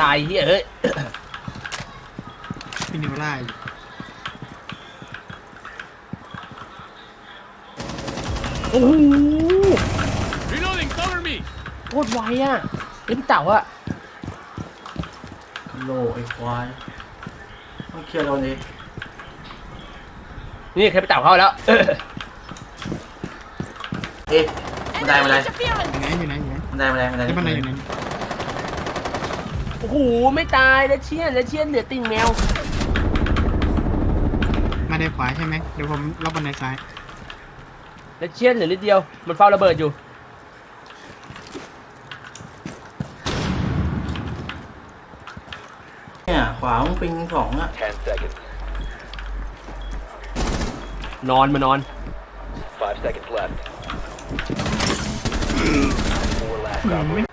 ตายเฮ้ยเอ้ยพี่นิวไล่อยู่โอ้โห Reloading, cover me! โคตรไวอะเอ้ยพี่เต๋าอะโลไอ้ควายต้องเคลียร์โดนดินี่ใครพี่เต๋าเข้าแล้ว เอ๊ะบันไดบันไดอยู่ไหนอยู่ไหนอยู่ไหนบันไดบันไดบันไดที่บันไดอยู่ไหน โอ้โหไม่ตายแล้วเชียนแล้วเชียนเหลือติ่งแมว มาได้ขวาใช่ไหมเดี๋ยวผมล็อกบันไดซ้ายแล้วเชียนเหลือนิดเดียว มันเฝ้าระเบิดอยู่ เนี่ยขวามึงปิงสองอะ10 seconds. นอนมานอน5 seconds left. Four last อื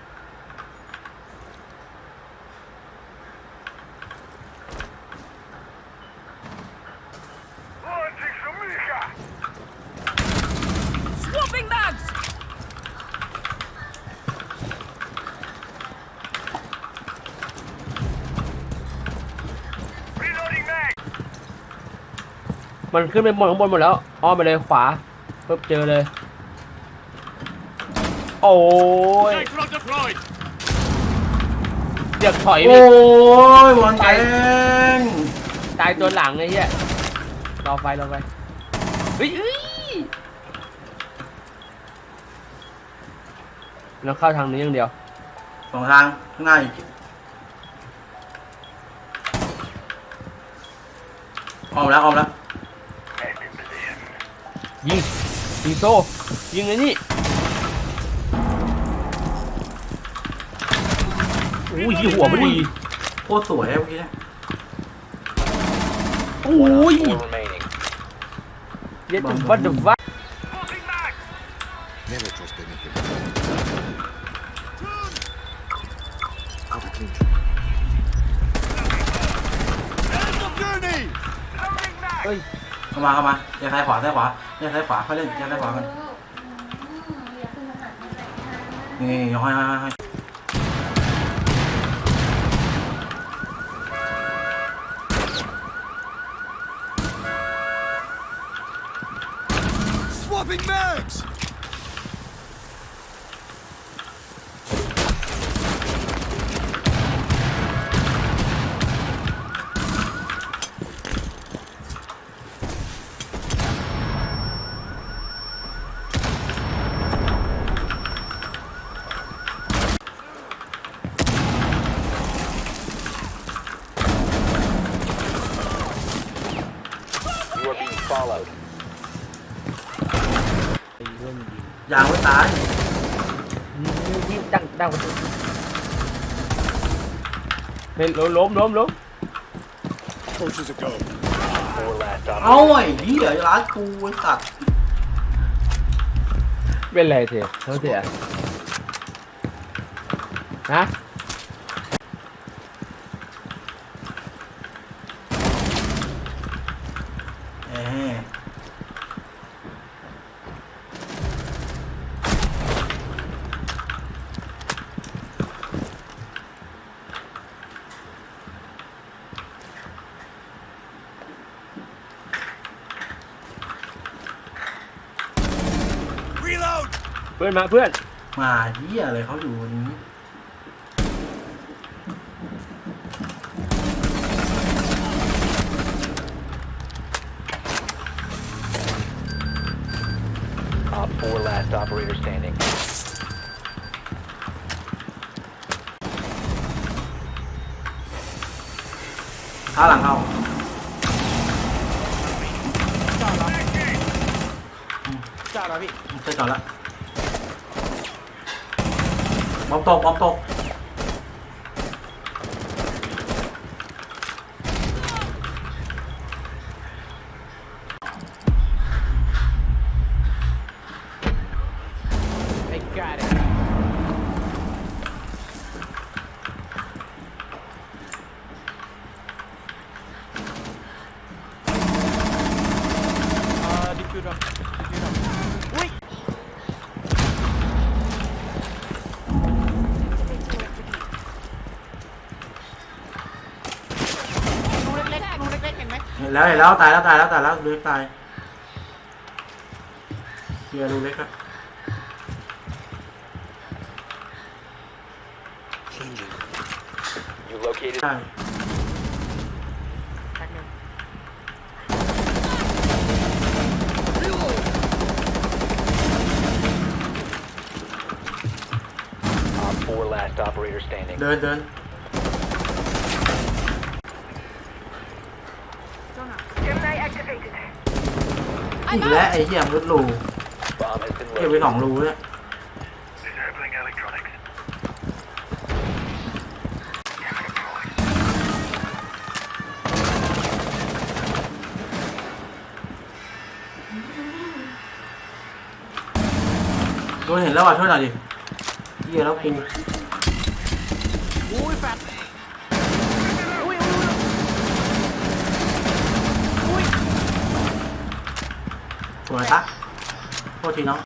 ม operators. ไม่มันขึ้นไปบนข้างบนหมดแล้ว อ้อมไปเลยขวาปุ๊บเจอเลย โอ้ย Nitro deployed! เดือกถอยโอ้ไปยบอลแดงตายตัวหลังไอ้เหี้ยรอไฟรอไฟเฮ้ยเฮ้ยแล้วเข้าทางนี้อย่างเดียว สองทางข้างหน้าอีกออมแล้วออมแล้ว ยิงยิงโซ่ยิงไอ้นี่โอ้ยยิงหัวพอดีโคตรสวยอะเมื่อกี้เนี่ยโอ้ย Four remaining. เย็ดจุบันเดวัด Never trust anything. Out of clean. End of journey! เฮ้ย เข้ามาเข้ามาแยกซ้ายขวาซ้ายขวาแยกซ้ายขวาเขาเล่นแยกซ้ายขวากันนี่ห้อยห้อยห้อยห้อย Swapping mags! Followed. ยางไว้ตายยิงดังดังประตูเฮ้ยล้มล้มล้มล้ม Torches a go. Four last เอ้า operators. ไอ้เหี้ยร้านกูไอ้สัตว์เป็นไรเถอะเขาเถอะฮะ เอ้ย Reload! เพื่อนมาเพื่อนมาเหี้ยอะไรเขาอยู่วันนี้ Op 4 last operator standing. ข้างหลังเข้าจ้าแล้วพี่เสร็จก่อนละ บอมตกบอมตก ไอ้กาด เเห็น แล้วเห็นแล้วตายแล้วตายแล้วตายแล้วดูเล็กตายเฮียดูเล็กอะ Changing. You located ใช่ Op 4 last operator standing. เดินเดิน อีกแล้วไอ้เหี้ยมุดรู Bomb has been เก็บไปสองรูเนี่ย Disabling electronics. โดนเห็นแล้วว่ะช่วยหน่อยดิเหี้ยแล้วกู อุ้ยแฟดอุ้ย สวยตักโทษทีน้อง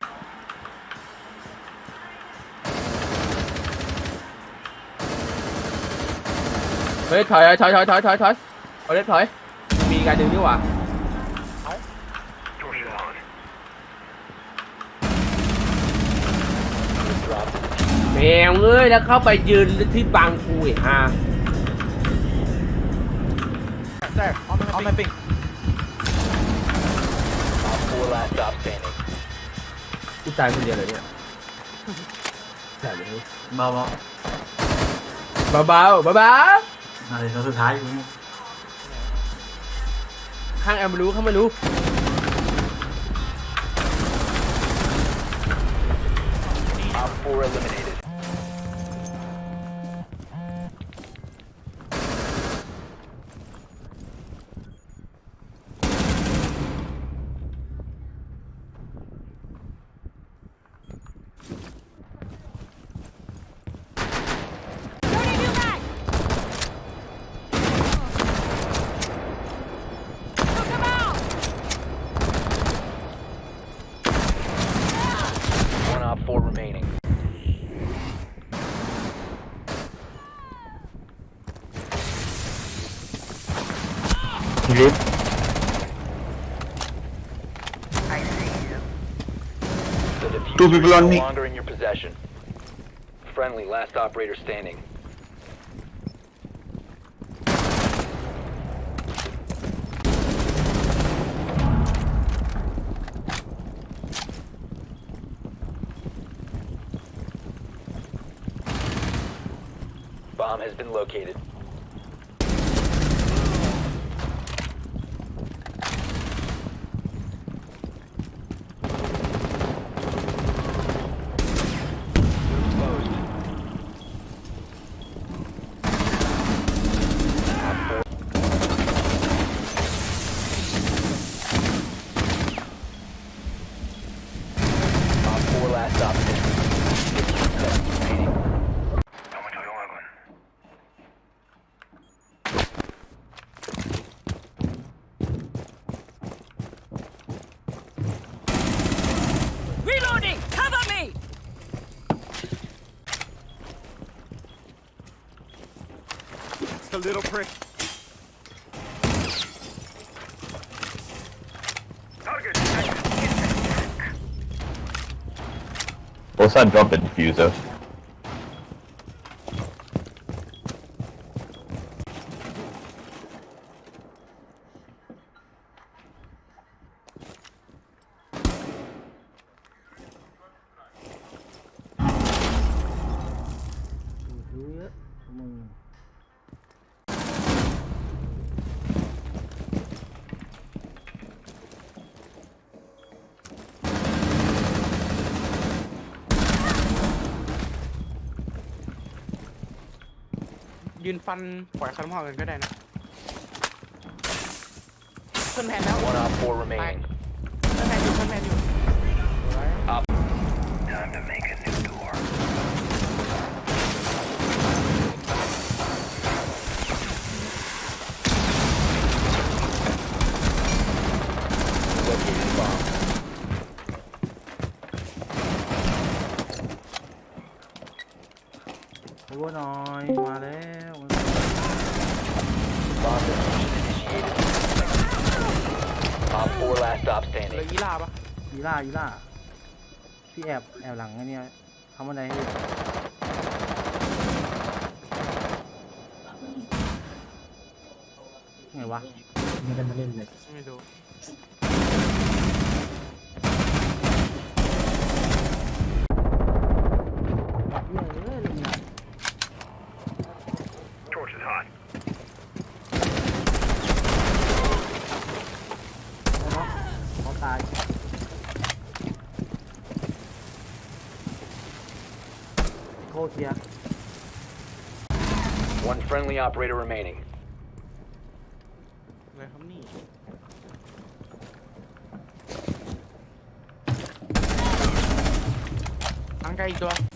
เฮ้ยถอยถอยถอยถอยถอยถอยเอาเล็กถอย มีการดึงดีกว่า Drop. แมวเอ้ยแล้วเข้าไปยืนที่บังกูอีกฮะ Op ตายคนเดียวเลยเนี่ยตายเลยเบาเบาเบาเบาเบาเบาๆอะไรตัวสุดท้ายกูเนี่ยข้างแอมไม่รู้ข้างไม่รู้ The diffuser is no longer in your possession. Friendly, last operator standing. Bomb has been located. little prick. What's that drop I dropped the diffuser. ยืนฟันปล่อยคันหม้อกันก็ได้นะขึ้นแผ่นแล้ว One Op 4 remaining. ขึ้นแผ่นอยู่ขึ้นแผ่นอยู่ Op Time to make a new door. located bomb. โอ้หน่อยมาแล้ว Bomb diffusion initiated. 4 last stop เหลือ standing. อีล่าปะอีล่าอีล่าพี่แอบแอบหลังไอ้เนี่ยทำอะไรให้อยู่ไงวะไม่รู้เหี้ยเอ้ยเล่นหนัก Torch is hot. แล้วเนาะเขาตายโคตรเทียร์ One friendly operator remaining. อะไรครั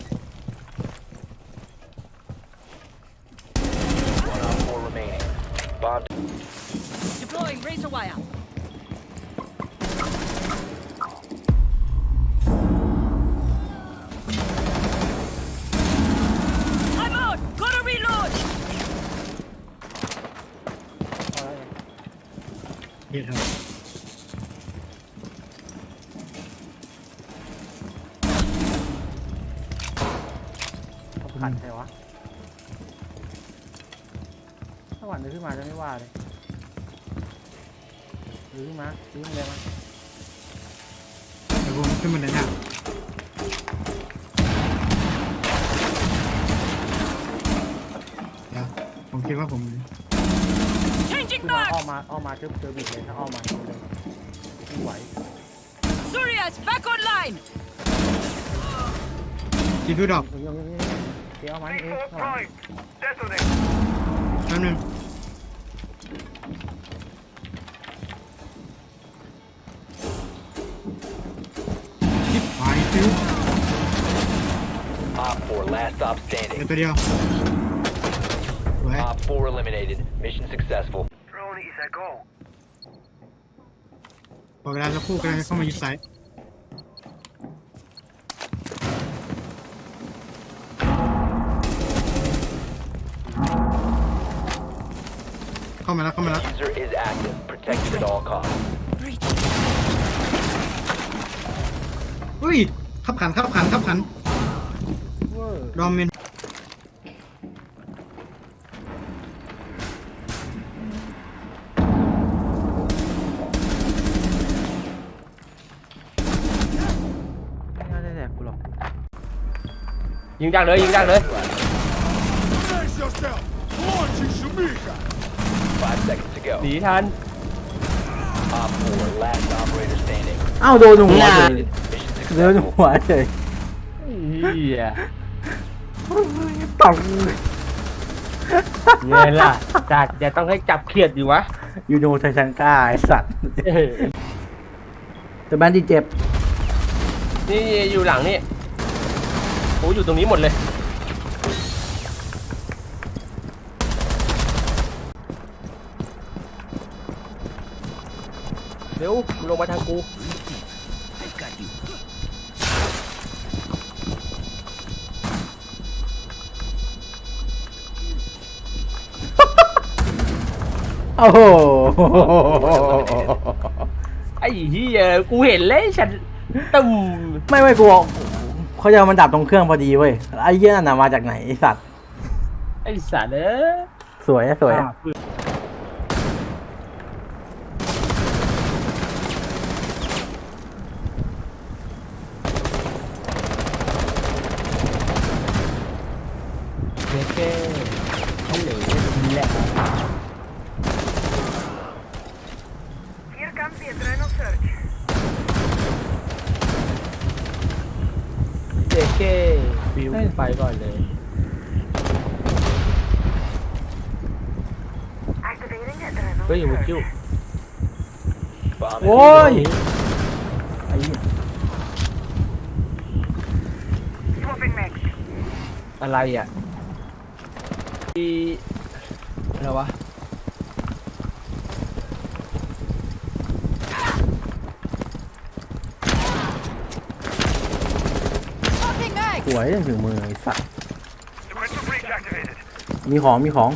Changing ขึ้นมา back. อ้อมมาอ้อมมาเจอเจอบิดเลยถ้าอ้อมมาเอาเลยไม่ไหว Suria's back online. จีฟิวดอกเดี๋ยวเดี๋ยวเดี๋ยวเอามานี่เอง C4 ข้างหลัง prime. Detonate. แป๊บนึงชิบหายฟิว Op 4, last stop เดี๋ยว standing. ตัวเดียวสวย Op 4 eliminated. Mission successful. Drone is a go. พอเวลาเราคู่กันเข้ามายึดไซต์ เข้ามาแล้วเข้ามาแล้ว User is active. Protected at all costs. อุ้ยขับขันขับขันขับขันเวอร์ดอมเมน ยิงดักเลยยิงดักเลย Brace yourself. Launching Shumika. Five seconds to go. หนีทัน Op 4, last operator standing. อ้าวโดนหัวเลย Mission โดน successful. หัวเลยเฮียตอกเงี้ยล่ะจัดจะต้องให้จับเขียดอยู่วะยูโนไทชังก้าไอสัตว์แต่แบนดี้เจ็บนี่อยู่หลังนี่ โอ้อยู่ตรงนี้หมดเลย เร็วมึงลงมาทางกูโอ้โหไอ้เหี้ยกูเห็นเลยฉันตึมไม่ไม่กลัว เขาจะเอามันดับตรงเครื่องพอดีเว้ยไอ้เหี้ยนั่นน่ะมาจากไหนไอสัตว์ไอ้สัตว์เอ้ยสวยอะสวยอะเเคฮัลโหลแหละ Here comes the adrenal surge. เจเก้บิวไปก่อนเลย Activating adrenal เฮ้ยมุกิ้ว Bomb โอ้ยไอ้เหี้ย Swapping mags. อะไรอะที่อะไรวะ วยถึงมือไอ้สัตว์ Defensive breach activated. มีของมีของ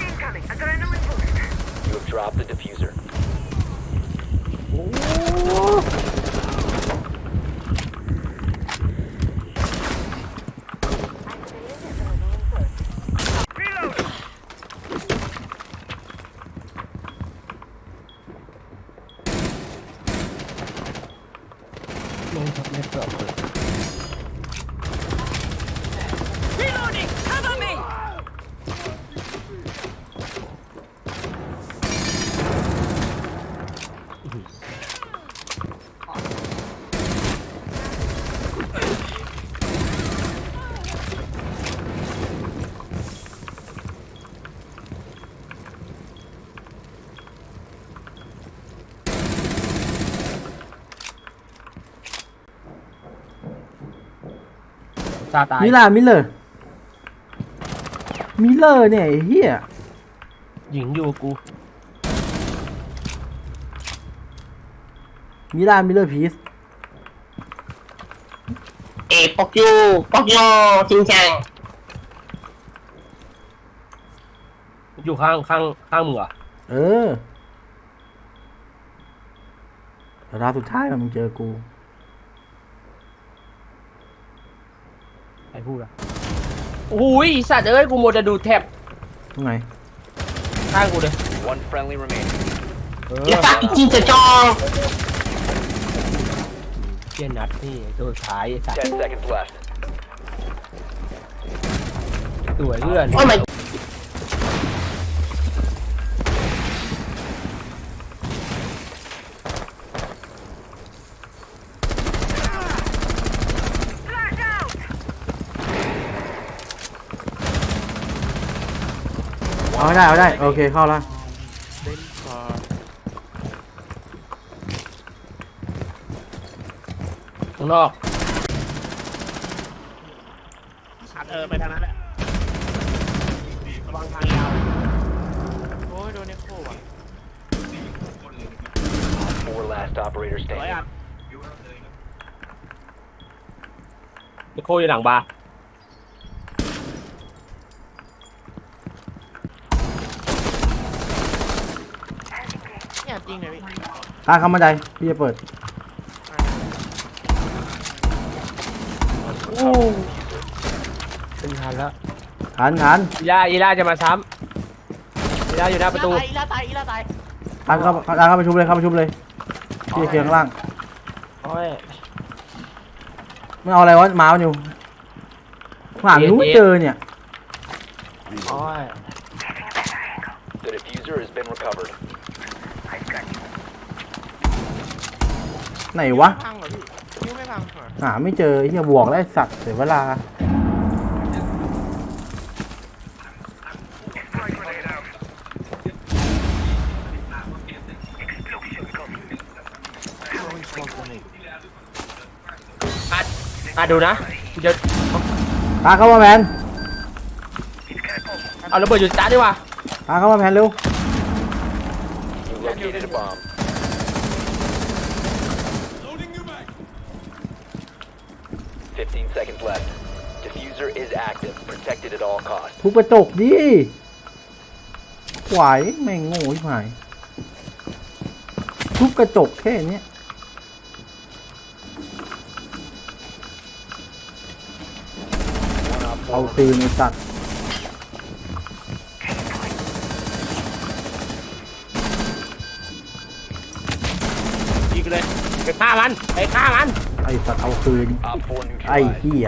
Incoming. Adrenaline boost. You have dropped the diffuser. ลงทับเน็ตเปิด Reloading. Cover me. ซาตายมิลามิลเลอร์มิลเลอร์เนี่ยไอ้เหี้ยหญิงอยู่กูมิลามิลเลอร์พีซเอปอกยูปอกโยชิงชังอยู่ข้างข้างข้างมึงเหรอเออเดี๋ยวรอบสุดท้ายแล้วมึงเจอกู ใครพูดอะโอ้ยสัตว์เอ้ยกูโมวจะดูแท็บตรงไหนข้างกูเลย One friendly remaining. เอออย่าตัดจิงจะจอเจียนัดนี่ตัวสุดท้ายไอ้สัตว์ Ten seconds left. สวยเพื่อน โอ้ย เอาให้ได้เอาให้ได้โอเคเข้าแล้วข้างนอกเออไปทางนั้นแหละระวังทางยาวโอ้ยโดนเนโคว่ะ Four last operator ร้อยอั standing. ดไอโคอยู่หลังบาร์ เนี่ยจริงเลยพี่ ตาเข้ามาใดพี่จะเปิด โอ้เป็นทันแล้วหันหันอีล่าอีล่าจะมาซ้ำอีล่าอยู่หน้าประตูอีลาตายอีลาตายตาเข้าตาเข้าประชุมเลยเข้าประชุมเลยพี่จะเคลียร์ข้างล่างโอ้ยไม่เอาอะไรวะหมามันอยู่หมามันรู้ไม่เจอเนี่ยโอ้ย The diffuser has been recovered. ไหนวะพังเหรอพี่นิ้วไม่พังเหรอหาไม่เจอไอ้เฮียบวกแล้วไอ้สัตว์เสียเวลา Strike grenade out. อะอะดูนะกูจะตาเข้ามาแพนเอาระเบิดอยู่จ้าดีกว่าตาเข้ามาแพนเร็ว seconds left. Diffuser is active. Protected at all costs. ทุบกระจกดิไหวแม่งโง่ที่หายทุบกระจกแค่เนี้ย One op เอา four ตีนไอ้สัตว์เลยไปฆ่ามันไปฆ่ามัน ไอ้สัตว์เอาคืน Op 4ไอ้ neutralized. เหี้ย